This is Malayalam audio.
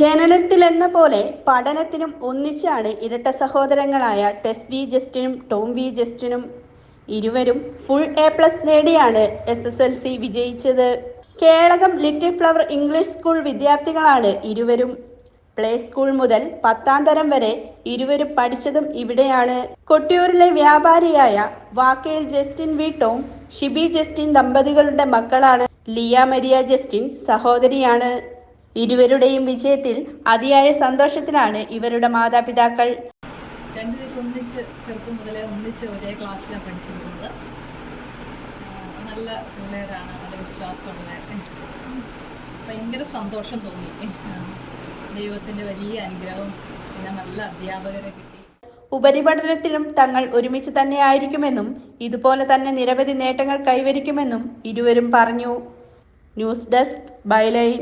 ജനനത്തിലെന്ന പോലെ പഠനത്തിനും ഒന്നിച്ചാണ് ഇരട്ട സഹോദരങ്ങളായ ടെസ് വി ജസ്റ്റിനും ടോം വി ജസ്റ്റിനും ഇരുവരും ഫുൾ എ പ്ലസ് നേടിയാണ് എസ് എസ് എൽ സി വിജയിച്ചത്. Kelakam little flower English school വിദ്യാർത്ഥികളാണ് ഇരുവരും. പ്ലേ സ്കൂൾ മുതൽ പത്താം തരം വരെ ഇരുവരും പഠിച്ചതും ഇവിടെയാണ്. കൊട്ടിയൂരിലെ വ്യാപാരിയായ Vakkel Justin V Tom Shibi Justin ദമ്പതികളുടെ മക്കളാണ്. ലിയ മരിയ ജസ്റ്റിൻ സഹോദരിയാണ്. ഇരുവരുടെയും വിജയത്തിൽ അതിയായ സന്തോഷത്തിലാണ് ഇവരുടെ മാതാപിതാക്കൾ. രണ്ടുപേരും ഒന്നിച്ച് ചെറുപ്പം മുതലേ ഒന്നിച്ച് ഒരേ ക്ലാസ്സിലാണ് പഠിച്ചിരുന്നത്. നല്ല പിള്ളേരാണ് നല്ല വിശ്വാസമുള്ള ഭയങ്കര സന്തോഷം തോന്നി. ദൈവത്തിന്റെ വലിയ അനുഗ്രഹവും പിന്നെ നല്ല അധ്യാപകരെ കിട്ടി. ഉപരിപഠനത്തിലും തങ്ങൾ ഒരുമിച്ച് തന്നെയായിരിക്കുമെന്നും ഇതുപോലെ തന്നെ നിരവധി നേട്ടങ്ങൾ കൈവരിക്കുമെന്നും ഇരുവരും പറഞ്ഞു. News desk byline.